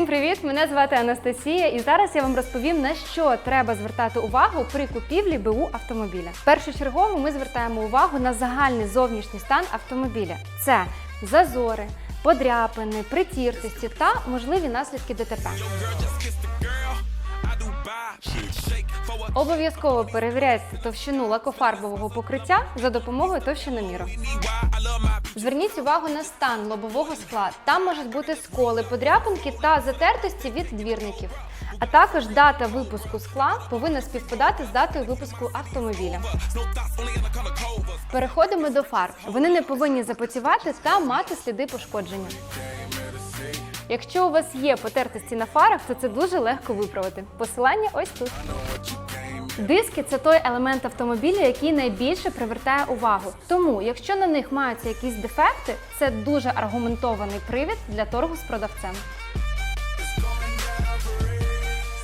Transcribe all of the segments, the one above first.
Всім привіт! Мене звати Анастасія, і зараз я вам розповім на що треба звертати увагу при купівлі БУ автомобіля. Першочергово ми звертаємо увагу на загальний зовнішній стан автомобіля. Це зазори, подряпини, притіртості та можливі наслідки ДТП. Обов'язково перевіряйте товщину лакофарбового покриття за допомогою товщиноміру. Зверніть увагу на стан лобового скла. Там можуть бути сколи, подряпинки та затертості від двірників. А також дата випуску скла повинна співпадати з датою випуску автомобіля. Переходимо до фар. Вони не повинні запотівати та мати сліди пошкодження. Якщо у вас є потертості на фарах, то це дуже легко виправити. Посилання ось тут. Диски це той елемент автомобіля, який найбільше привертає увагу. Тому, якщо на них маються якісь дефекти, це дуже аргументований привід для торгу з продавцем.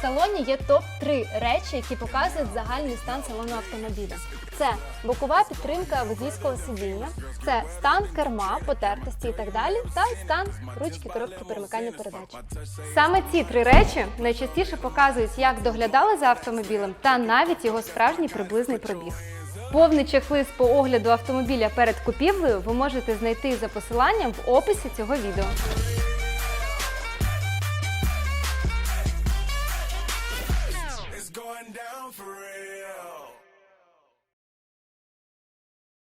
Салоні є топ-3 речі, які показують загальний стан салону автомобіля. Це бокова підтримка водійського сидіння, це стан керма, потертості і так далі, та стан ручки коробки перемикання передач. Саме ці три речі найчастіше показують, як доглядали за автомобілем та навіть його справжній приблизний пробіг. Повний чек-лист по огляду автомобіля перед купівлею ви можете знайти за посиланням в описі цього відео. going down for it.